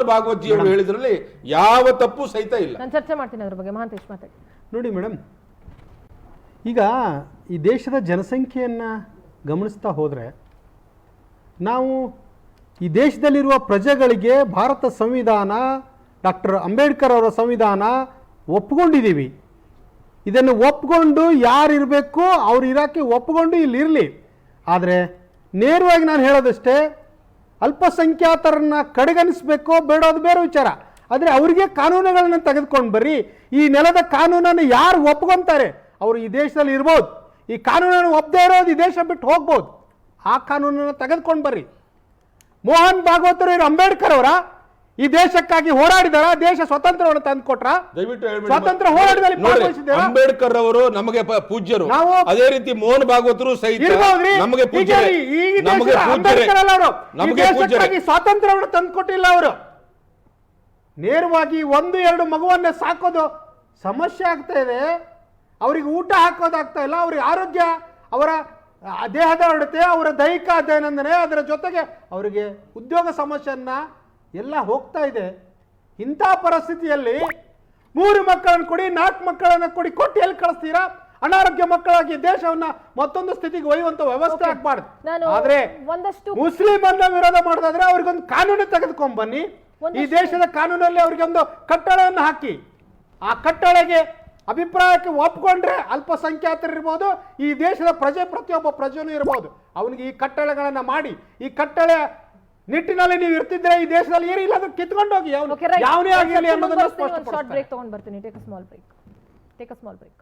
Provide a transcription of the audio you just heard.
ಮೋಹನ್ ಭಾಗವತ್ಜಿ ಅವರು ಹೇಳಿದ್ರಲ್ಲಿ ಯಾವ ತಪ್ಪು ಸಹಿತ ಇಲ್ಲ. ನಾನು ಚರ್ಚೆ ಮಾಡ್ತೀನಿ ಅದ್ರ ಬಗ್ಗೆ. ಮಹಾಂತೇಶ್ ಮಾತಾಡಿ. ನೋಡಿ ಮೇಡಮ್ ಈಗ ಈ ದೇಶದ ಜನಸಂಖ್ಯೆಯನ್ನು ಗಮನಿಸ್ತಾ ಹೋದರೆ ನಾವು ಈ ದೇಶದಲ್ಲಿರುವ ಪ್ರಜೆಗಳಿಗೆ ಭಾರತ ಸಂವಿಧಾನ ಡಾಕ್ಟರ್ ಅಂಬೇಡ್ಕರ್ ಅವರ ಸಂವಿಧಾನ ಒಪ್ಕೊಂಡಿದ್ದೀವಿ ಇದನ್ನು ಒಪ್ಕೊಂಡು ಯಾರು ಇರಬೇಕು ಅವ್ರು ಇರೋಕ್ಕೆ ಒಪ್ಕೊಂಡು ಇಲ್ಲಿ ಇರಲಿ. ಆದರೆ ನೇರವಾಗಿ ನಾನು ಹೇಳೋದಷ್ಟೇ ಅಲ್ಪಸಂಖ್ಯಾತರನ್ನ ಕಡೆಗಣಿಸ್ಬೇಕೋ ಬೇಡೋದು ಬೇರೆ ವಿಚಾರ. ಆದರೆ ಅವರಿಗೆ ಕಾನೂನುಗಳನ್ನು ತೆಗೆದುಕೊಂಡು ಬರ್ರಿ. ಈ ನೆಲದ ಕಾನೂನನ್ನು ಯಾರು ಒಪ್ಕೊಂತಾರೆ? ಅವರು ಈ ದೇಶದಲ್ಲಿ ಇರ್ಬೋದು. ಈ ಕಾನೂನನ್ನು ಒಪ್ಪದೇ ಇರೋದು ಈ ದೇಶ ಬಿಟ್ಟು ಹೋಗ್ಬೋದು. ಆ ಕಾನೂನನ್ನು ತೆಗೆದುಕೊಂಡು ಬರ್ರಿ. ಮೋಹನ್ ಭಾಗವತರು ಇವರು ಅಂಬೇಡ್ಕರ್ ಅವರ? ಈ ದೇಶಕ್ಕಾಗಿ ಹೋರಾಡಿದಾರ? ದೇಶ ಸ್ವತಂತ್ರವನ್ನು ತಂದುಕೊಟ್ರ? ದಯವಿಟ್ಟು ಹೇಳ್ಬೇಡಿ. ಸ್ವಾತಂತ್ರ್ಯ ಹೋರಾಟದಲ್ಲಿ? ಅಂಬೇಡ್ಕರ್ ಅವರು ನಮಗೆ ಪ- ಪೂಜ್ಯರು. ನಾವು- ಅದೇ ರೀತಿ ಮೋಹನ್ ಭಾಗವತರು ಸಹಿತ ಇರ್ಬೋದ್ರಿ? ನಮಗೆ ಪೂಜ್ಯರೇ. ಈ ಈ ನಮಗೆ ದೇಶದ ಪೂಜ್ಯರೇ. ಅಂಬೇಡ್ಕರ್ ಅಲ್ಲ ಅವರು. ಈ ನಮಗೆ ಪೂಜ್ಯರೇ. ದೇಶಕ್ಕಾಗಿ ಸ್ವಾತಂತ್ರ್ಯವನ್ನು ತಂದುಕೊಟ್ಟಿಲ್ಲ ಅವರು. ನೇರವಾಗಿ ಒಂದು ಎರಡು ಮಗುವನ್ನ ಸಾಕೋದು ಸಮಸ್ಯೆ ಆಗ್ತಾ ಇದೆ. ಅವರಿಗೆ ಊಟ ಹಾಕೋದಾಗ್ತಾ ಇಲ್ಲ. ಅವ್ರಿಗೆ ಆರೋಗ್ಯ ಅವರ ಆ, ದೇಹದ ಅಡತೆ ಅವರ ದೈಹಿಕ ದೈನಂದನೆ ಅದರ ಜೊತೆಗೆ ಅವರಿಗೆ ಉದ್ಯೋಗ ಸಮಸ್ಯೆಯನ್ನ ಎಲ್ಲ ಹೋಗ್ತಾ ಇದೆ. ಇಂಥ ಪರಿಸ್ಥಿತಿಯಲ್ಲಿ ಮೂರು ಮಕ್ಕಳನ್ನು ಕೊಡಿ ನಾಲ್ಕು ಮಕ್ಕಳನ್ನು ಕೊಡಿ ಕೊಟ್ಟು ಎಲ್ಲಿ ಕಳಿಸ್ತೀರಾ? ಅನಾರೋಗ್ಯ ಮಕ್ಕಳಾಗಿ ದೇಶವನ್ನ ಮತ್ತೊಂದು ಸ್ಥಿತಿಗೆ ಒಯ್ಯುವಂತ ವ್ಯವಸ್ಥೆ. ಆಗ್ಬಾರ್ದು. ಆದ್ರೆ ಒಂದಷ್ಟು ಮುಸ್ಲಿಮನ್ನ ವಿರೋಧ ಮಾಡೋದಾದ್ರೆ ಅವ್ರಿಗೊಂದು ಕಾನೂನು ತೆಗೆದುಕೊಂಡ್ ಬನ್ನಿ. ಈ ದೇಶದ ಕಾನೂನಲ್ಲಿ ಅವ್ರಿಗೆ ಒಂದು ಕಟ್ಟಳೆಯನ್ನು ಹಾಕಿ. ಆ ಕಟ್ಟಳೆಗೆ ಅಭಿಪ್ರಾಯಕ್ಕೆ ಒಪ್ಕೊಂಡ್ರೆ ಅಲ್ಪಸಂಖ್ಯಾತರು ಇರ್ಬೋದು ಈ ದೇಶದ ಪ್ರಜೆ ಪ್ರತಿಯೊಬ್ಬ ಪ್ರಜೆನೂ ಇರ್ಬೋದು. ಅವನಿಗೆ ಈ ಕಟ್ಟಳೆಗಳನ್ನು ಮಾಡಿ ಈ ಕಟ್ಟಳೆ ನಿಟ್ಟಿನಲ್ಲಿ ನೀವು ಇರ್ತಿದ್ರೆ ಈ ದೇಶದಲ್ಲಿ ಏನಿಲ್ಲ ಅದು ಕಿತ್ಕೊಂಡು ಹೋಗಿ ಅವನು ಓಕೆ ರೈಟ್ ಯಾವನೇ ಆಗಲಿ ಅನ್ನೋದನ್ನ ಶಾರ್ಟ್ ಸ್ಪಷ್ಟಪಡಿಸ್ತಾರೆ. ಬ್ರೇಕ್ ತಗೊಂಡ್ ಬರ್ತೀನಿ. Take a small break take a small break